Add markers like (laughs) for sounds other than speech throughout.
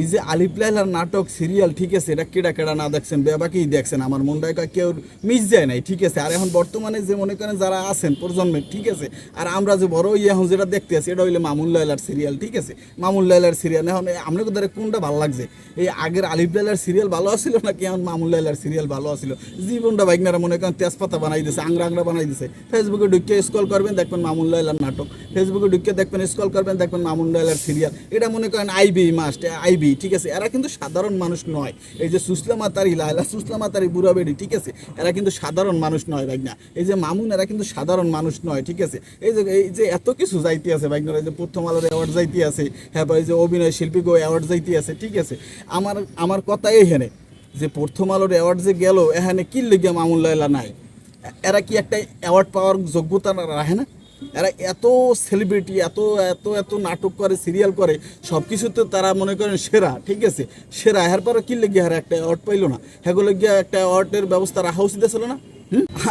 এই যে আলিপ লাইলার নাটক সিরিয়াল ঠিক আছে, এটা কেডা কেডা না দেখছেন বেবাকেই দেখছেন আমার মনটায় কয় কেউ মিস যায় নাই, ঠিক আছে। আর এখন বর্তমানে যে মনে করেন যারা আছেন প্রজন্মের ঠিক আছে, আর আমরা যে বড় ইয়ে এখন যেটা দেখতে আছি, এটা হইলে মামুন লাইলার সিরিয়াল ঠিক আছে। মামুন লাইলার সিরিয়াল এখন আপনাকে ধরে কোনটা ভালো লাগছে? এই আগের আলিপ লাইলার সিরিয়াল ভালো আছিল নাকি এখন মামুন লাইলার সিরিয়াল ভালো আছিল? জীবনটা বাইকনারা মনে করেন তেজপাতা বানাই দিছে, আংরা আংরা বানাই দিছে। ফেসবুকে ঢুকিয়ে স্কল করবেন, দেখবেন মামুন লাইলার নাটক। ফেসবুকে ঢুকিয়ে দেখবেন স্কল করবেন, দেখবেন মামুন লাইলার সিরিয়াল এটা মনে করেন আইবি মাস্ট আইবি, ঠিক আছে? এরা কিন্তু সাধারণ মানুষ নয়। এই যে সুসলা মাতারি লাইলা সুসলা মাতারি, বুড়া বেড়ি, ঠিক আছে? এরা কিন্তু সাধারণ মানুষ নয় বাইক না এই যে মামুন, এরা কিন্তু সাধারণ মানুষ নয়, ঠিক আছে? এই যে এই যে এত কিছু যাইতে আছে বাইক না এই যে প্রথম আলোর অ্যাওয়ার্ড যাইতে আছে হ্যাঁ এই যে অভিনয় শিল্পী গো অ্যাওয়ার্ড যাইতে আছে, ঠিক আছে? আমার আমার কথা এইখানে যে প্রথম আলোর অ্যাওয়ার্ড যে গেল, এখানে কি লেগে মামুন লাইলা নাই? এরা কি একটা অ্যাওয়ার্ড পাওয়ার যোগ্যতা রাখে না? এরা এত সেলিব্রিটি এত এত এত নাটক করে সিরিয়াল করে সব কিছুতে তারা মনে করেন সেরা, ঠিক আছে সেরা, এর পরে কি লেগে আর একটা অ্যাওয়ার্ড পাইলো না হ্যাঁ গিয়ে একটা অ্যাওয়ার্ডের ব্যবস্থা রাখা উচিত ছিল না?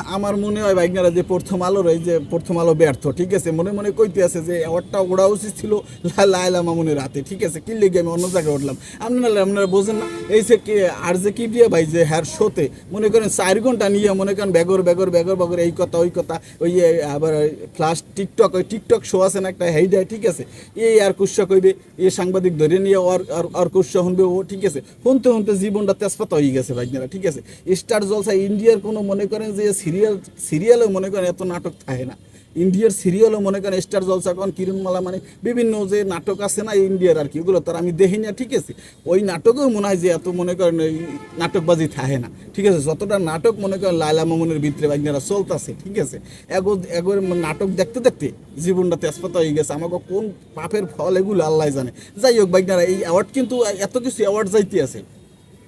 আমার মনে হয় বাইকনারা যে প্রথম আলোর এই যে প্রথম আলো ব্যর্থ, ঠিক আছে? মনে মনে কইতে আছে যে অ্যাওয়ার্ডটা ওড়া উচিত ছিল লা- লায়লা মামুনের রাতে ঠিক আছে? কি লেগে আমি অন্য জায়গায় উঠলাম? আপনারা আপনারা বোঝেন না? এই যে কি আর যে কি দিয়ে ভাই যে হ্যার শোতে, মনে করেন চার ঘণ্টা নিয়ে মনে করেন বেগর বেগর বেগর বেগর, এই কথা, ওই কথা, ওই আবার ফ্লাশ টিকটক ওই টিকটক শো আছে না একটা, হেই দেয়, ঠিক আছে? এই আর কুস্যা কইবে এ সাংবাদিক ধরে নিয়ে আর আর কুস্যা শুনবে ও, ঠিক আছে? শুনতে শুনতে জীবনটা তেজপাতা হয়ে গেছে ভাইনারা ঠিক আছে? স্টার জলসা ইন্ডিয়ার কোনো মনে করেন যে সিরিয়াল, সিরিয়ালও মনে করেন এত নাটক থাকে না। ইন্ডিয়ার সিরিয়ালও মনে করেন স্টার জলসা কোন কিরণমালা মানে বিভিন্ন যে নাটক আছে না ইন্ডিয়ার আর কি ওগুলো তার আমি দেখি না, ঠিক আছে। ওই নাটকেও মনে হয় যে এত মনে করেন ওই নাটকবাজি থাকে না, ঠিক আছে। যতটা নাটক মনে করেন লায়লা মামুনের ভিতরে বাইকনারা চলতেছে, ঠিক আছে। এগো এগোর নাটক দেখতে দেখতে জীবনটা তেজপাতা হয়ে গেছে। আমাকে কোন পাপের ফল এগুলো আল্লাহ জানে। যাই হোক বাইকনারা এই অ্যাওয়ার্ড কিন্তু এত কিছু অ্যাওয়ার্ড যাইতে আছে।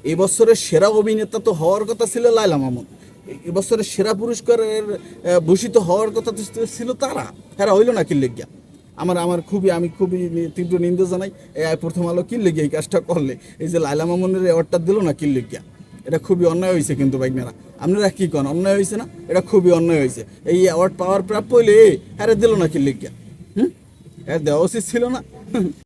এই বছরের সেরা অভিনেতা তো হওয়ার কথা ছিল লায়লা মামুন। এবছরের সেরা পুরস্কারের ভূষিত হওয়ার কথা তো ছিল তারা। হ্যাঁ হইল না কি লেগিয়া আমার আমার খুবই আমি খুবই তীব্র নিন্দা জানাই প্রথম আলো কি লেগে এই কাজটা করলে। এই যে লাইলা মামুনের অ্যাওয়ার্ডটা দিল না কি লেগিয়া এটা খুবই অন্যায় হয়েছে কিন্তু বাইকনারা আপনারা কী কন? অন্যায় হয়েছে না? এটা খুবই অন্যায় হয়েছে এই অ্যাওয়ার্ড পাওয়ার প্রাপ্য হইলে হ্যাঁ দিল না কি লেগিয়া হুম? হ্যাঁ দেওয়া উচিত ছিল না। (laughs)